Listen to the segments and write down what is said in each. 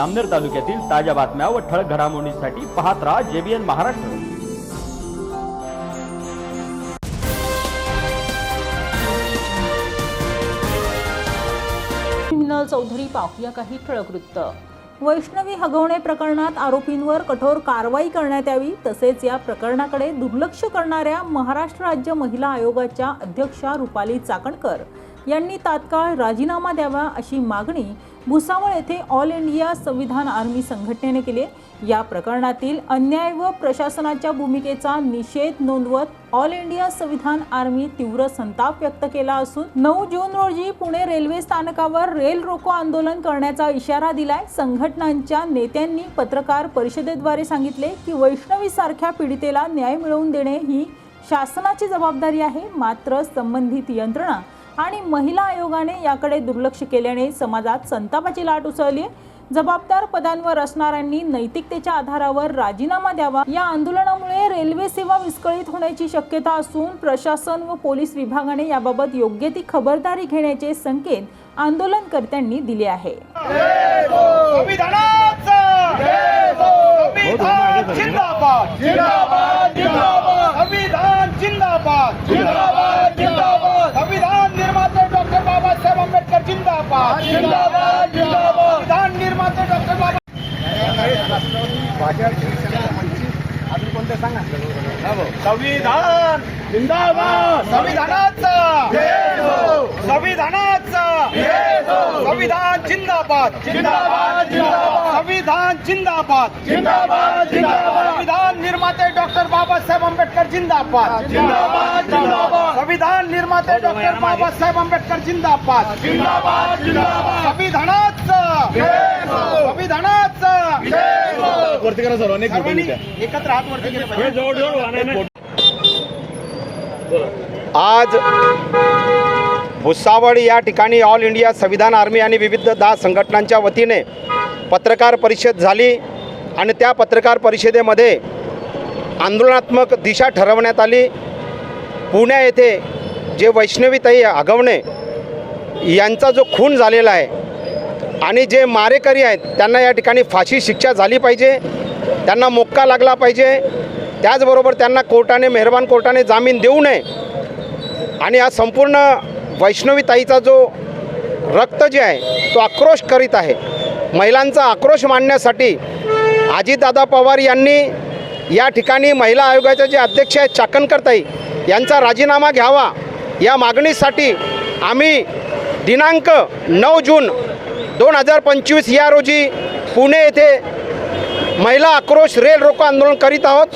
अमनेर तालुक्यातील ताज्या बातम्या व ठळक घडामोडींसाठी पाहत राहा जेबीएन महाराष्ट्र. मिनल चौधरी पाहूया काही ठळक वृत्त. वैष्णवी हगवणे प्रकरणात आरोपींवर कठोर कारवाई करण्यात यावी तसेच या प्रकरणाकडे दुर्लक्ष करणाऱ्या महाराष्ट्र राज्य महिला आयोगाच्या अध्यक्षा रुपाली चाकणकर. यांनी तात्काळ राजीनामा द्यावा अशी मागणी भुसावळ येथे ऑल इंडिया संविधान आर्मी संघटनेने केली या प्रकरणातील अन्याय व प्रशासनाच्या भूमिकेचा निषेध नोंदवत ऑल इंडिया संविधान आर्मी तीव्र संताप व्यक्त केला असून नऊ जून रोजी पुणे रेल्वे स्थानकावर रेल रोको आंदोलन करण्याचा इशारा दिलाय. संघटनांच्या नेत्यांनी पत्रकार परिषदेद्वारे सांगितले की वैष्णवी सारख्या पीडितेला न्याय मिळवून देणे ही शासनाची जबाबदारी आहे. मात्र संबंधित यंत्रणा आणि महिला आयोगाने याकडे दुर्लक्ष केल्याने समाजात संतापाची लाट उसळली. जबाबदार पदांवर असणाऱ्यांनी नैतिकतेच्या आधारावर राजीनामा द्यावा. या आंदोलनामुळे रेल्वे सेवा विस्कळीत होण्याची शक्यता असून प्रशासन व पोलीस विभागाने याबाबत योग्य ती खबरदारी घेण्याचे संकेत आंदोलनकर्त्यांनी दिले आहे. जिंदाबाद. जिंदाबाद. जिंदाबाद. संविधान निर्माते डॉक्टर बाबा संविधान. जिंदाबाद. संविधानाचा. संविधानाचा. संविधान जिंदाबाद. जिंदाबाद जिंदाबाद. संविधान जिंदाबाद. जिंदाबाद जिंदाबाद. संविधान निर्माते डॉक्टर बाबासाहेब आंबेडकर जिंदाबाद. जिंदाबाद जिंदाबाद. निर्माते डॉक्टर बाबासाहेब आंबेडकर जिंदाबाद. जिंदाबाद जिंदाबाद. संविधानाचा. संविधानाचा. वरती करा सर्वांनी सर्वांनी एकत्र हात वरती केले आज भुसावळ या ठिकाणी ऑल इंडिया संविधान आर्मी आणि विविध दहा संघटनांच्या वतीने पत्रकार परिषद झाली आणि त्या पत्रकार परिषदेमध्ये आंदोलनात्मक दिशा ठरवण्यात आली. पुण्या येथे जे वैष्णवीताई आगवणे यांचा जो खून झालेला आहे आणि जे मारेकरी आहेत त्यांना या ठिकाणी फाशी शिक्षा झाली पाहिजे त्यांना मोक्का लागला पाहिजे त्याचबरोबर त्यांना कोर्टाने मेहरबान कोर्टाने जामीन देऊ नये. आणि हा संपूर्ण वैष्णवीताईचा जो रक्त जे आहे तो आक्रोश करीत आहे. महिलांचा आक्रोश मांडण्यासाठी अजितदादा पवार यांनी या ठिकाणी महिला आयोगाचे जे अध्यक्ष आहेत चाकणकरताई यांचा राजीनामा घ्यावा. या मागणीसाठी आम्ही दिनांक नऊ जून दोन हजार पंचवीस या रोजी पुणे येथे महिला आक्रोश रेल रोको आंदोलन करीत आहोत.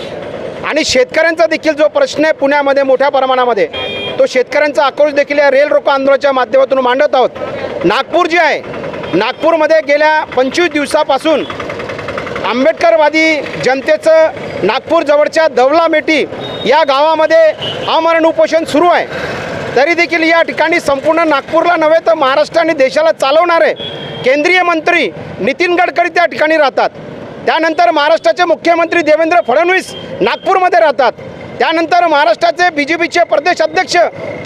आणि शेतकऱ्यांचा देखील जो प्रश्न आहे पुण्यामध्ये मोठ्या प्रमाणामध्ये तो शेतकऱ्यांचा आक्रोश देखील या रेल रोको आंदोलनाच्या माध्यमातून मांडत आहोत. नागपूर जे आहे नागपूरमध्ये गेल्या पंचवीस दिवसापासून आंबेडकरवादी जनतेचं नागपूरजवळच्या दवलामेटी या गावामध्ये आमरण उपोषण सुरू आहे. तरी देखील या ठिकाणी संपूर्ण नागपूरला नव्हे तर महाराष्ट्र आणि देशाला चालवणारे केंद्रीय मंत्री नितीन गडकरी त्या ठिकाणी राहतात. त्यानंतर महाराष्ट्राचे मुख्यमंत्री देवेंद्र फडणवीस नागपूरमध्ये राहतात. त्यानंतर महाराष्ट्राचे बी जे पीचे प्रदेश अध्यक्ष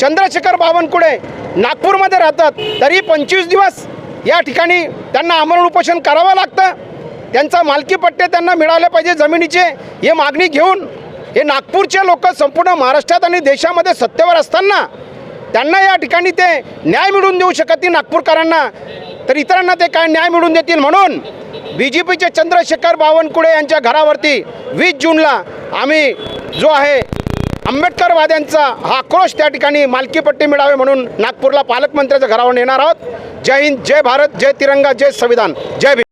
चंद्रशेखर बावनकुळे नागपूरमध्ये राहतात. तरी पंचवीस दिवस या ठिकाणी त्यांना आमरण उपोषण करावं लागतं. त्यांचा मालकी पट्टे त्यांना मिळाले पाहिजे जमिनीचे हे मागणी घेऊन हे नागपूरचे लोक संपूर्ण महाराष्ट्रात आणि देशामध्ये सत्तेवर असताना त्यांना या ठिकाणी ते न्याय मिळवून देऊ शकत नाही नागपूरकरांना. तर इतरांना ते काय न्याय मिळवून देतील म्हणून बी जे पीचे चंद्रशेखर बावनकुळे यांच्या घरावरती वीस जूनला आम्ही जो आहे आंबेडकरवाद्यांचा हा आक्रोश त्या ठिकाणी मालकीपट्टी मिळावे म्हणून नागपूरला पालकमंत्र्याच्या घरावर येणार आहोत. जय हिंद जय भारत जय तिरंगा जय संविधान. जय